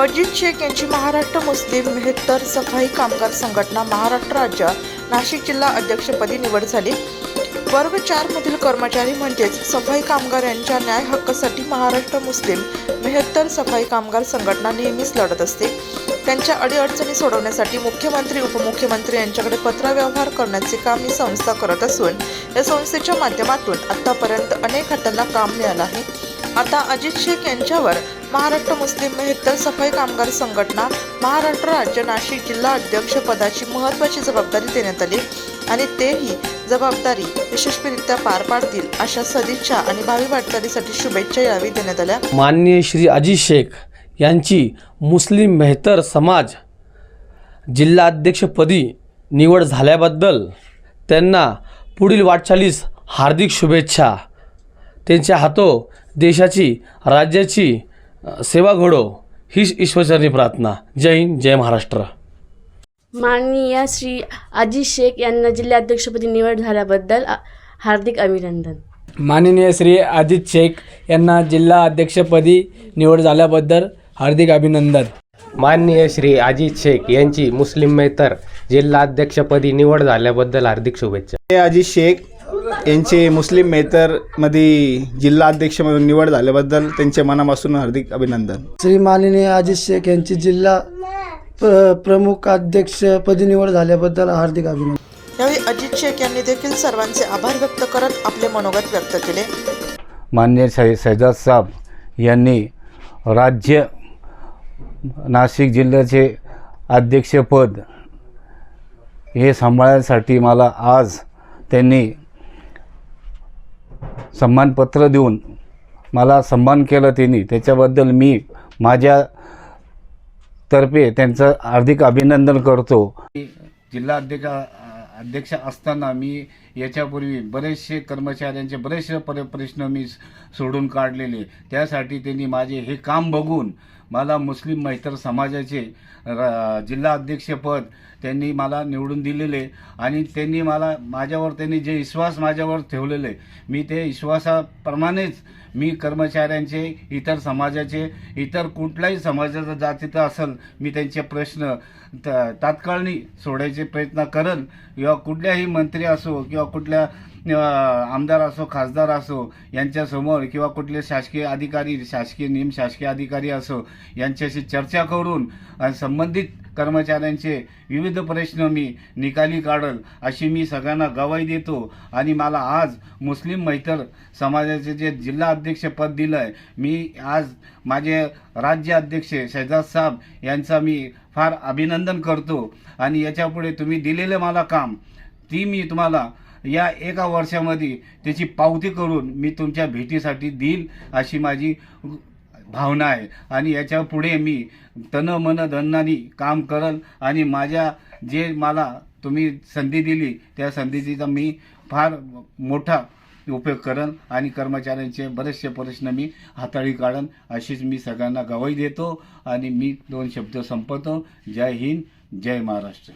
अजित शेख यांची महाराष्ट्र मुस्लिम मेहत्तर सफाई कामगार संघटना महाराष्ट्र राज्य नाशिक जिल्हा अध्यक्षपदी निवड झाली. वर्ग चार मधील कर्मचारी म्हणजेच सफाई कामगार यांच्या न्याय हक्कासाठी महाराष्ट्र मुस्लिम मेहत्तर सफाई कामगार संघटना नेहमीच लढत असते. त्यांच्या अडीअडचणी सोडवण्यासाठी मुख्यमंत्री उपमुख्यमंत्री यांच्याकडे पत्रव्यवहार करण्याचे काम ही संस्था करत असून या संस्थेच्या माध्यमातून आतापर्यंत अनेक हातांना काम मिळालं आहे. आता अजित शेख यांच्यावर महाराष्ट्र मुस्लिम मेहत्तर सफाई कामगार संघटना महाराष्ट्र राज्य नाशिक जिल्हा अध्यक्ष पदाची महत्त्वाची जबाबदारी देण्यात आली आणि तेही जबाबदारी यशस्वीरित्या पार पाडतील अशा सदिच्छा आणि भावी वाटचालीसाठी शुभेच्छा यावेळी देण्यात आल्या. माननीय श्री अजित शेख यांची मुस्लिम मेहतर समाज जिल्हाध्यक्षपदी निवड झाल्याबद्दल त्यांना पुढील वाटचालीस हार्दिक शुभेच्छा. त्यांच्या हातो देशाची राज्याची सेवा घडो हीच ईश्वरचरणी प्रार्थना. जय हिंद जय महाराष्ट्र. माननीय श्री अजित शेख यांना जिल्हाध्यक्षपदी निवड झाल्याबद्दल हार्दिक अभिनंदन. माननीय श्री अजित शेख यांना जिल्हा अध्यक्षपदी निवड झाल्याबद्दल हार्दिक अभिनंदन. माननीय श्री अजित शेख यांची मुस्लिम मेहतर जिल्हाध्यक्षपदी निवड झाल्याबद्दल हार्दिक शुभेच्छा. अजित शेख. यांचे मुस्लिम मेहतरमध्ये जिल्हा अध्यक्ष म्हणून निवड झाल्याबद्दल त्यांच्या मनापासून हार्दिक अभिनंदन. श्री माननीय अजित शेख यांची जिल्हा प्र प्रमुख अध्यक्षपदी निवड झाल्याबद्दल हार्दिक अभिनंदन. यावेळी अजित शेख यांनी देखील सर्वांचे आभार व्यक्त करत आपले मनोगत व्यक्त केले. मान्य शै शैजाद साहेब यांनी राज्य नाशिक जिल्ह्याचे अध्यक्षपद हे सांभाळण्यासाठी मला आज त्यांनी सन्मानपत्र देऊन मला सन्मान केलं त्यांनी त्याच्याबद्दल मी माझ्या तर्फे त्यांचं हार्दिक अभिनंदन करतो. जिल्हा अध्यक्ष अध्यक्ष असताना मी याच्यापूर्वी बरेचसे कर्मचाऱ्यांचे बरेचसे पर प्रश्न मी सोडून काढलेले. त्यासाठी त्यांनी माझे हे काम बघून मला मुस्लिम मैत्र समाजाचे र- जिल्हा अध्यक्षपद त्यांनी मला निवडून दिलेले आणि त्यांनी मला माझ्यावर त्यांनी जे विश्वास माझ्यावर ठेवलेले मी ते विश्वासाप्रमाणेच मी कर्मचाऱ्यांचे इतर समाजाचे इतर कुठल्याही समाजाचा जातीचा असेल मी त्यांचे प्रश्न त तात्काळनी सोडायचे प्रयत्न करन किंवा कुठल्याही मंत्री असो किंवा कुठल्या आमदार असो खासदार असो यांच्यासमोर किंवा कुठले शासकीय अधिकारी शासकीय निम शासकीय अधिकारी असो यांच्याशी चर्चा करून संबंधित कर्मचाऱ्यांचे विविध प्रश्न मी निकाली काढल अशी मी सगळ्यांना गवाही देतो. आणि मला आज मुस्लिम मैत्र समाजाचे जे जिल्हा अध्यक्षपद दिलं आहे मी आज माझे राज्य अध्यक्ष शहजाद साहेब यांचा मी फार अभिनंदन करतो. आणि याच्यापुढे तुम्ही दिलेलं मला काम ती मी तुम्हाला या एका वर्षामध्ये त्याची पावती करून मी तुमच्या भेटीसाठी देईल अशी माझी भावना आहे. आणि याच्यापुढे मी तन मन धनानी काम करल आणि माझ्या जे मला तुम्ही संधी दिली त्या संधीचा मी फार मोठा उपयोग करेन आणि कर्मचाऱ्यांचे बरेचसे प्रश्न मी हाताळी काढन अशीच मी सगळ्यांना गवाही देतो आणि मी दोन शब्द संपवतो. जय हिंद जय महाराष्ट्र.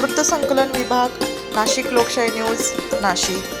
वृत्तसंकलन विभाग नाशिक लोकशाही न्यूज नाशिक.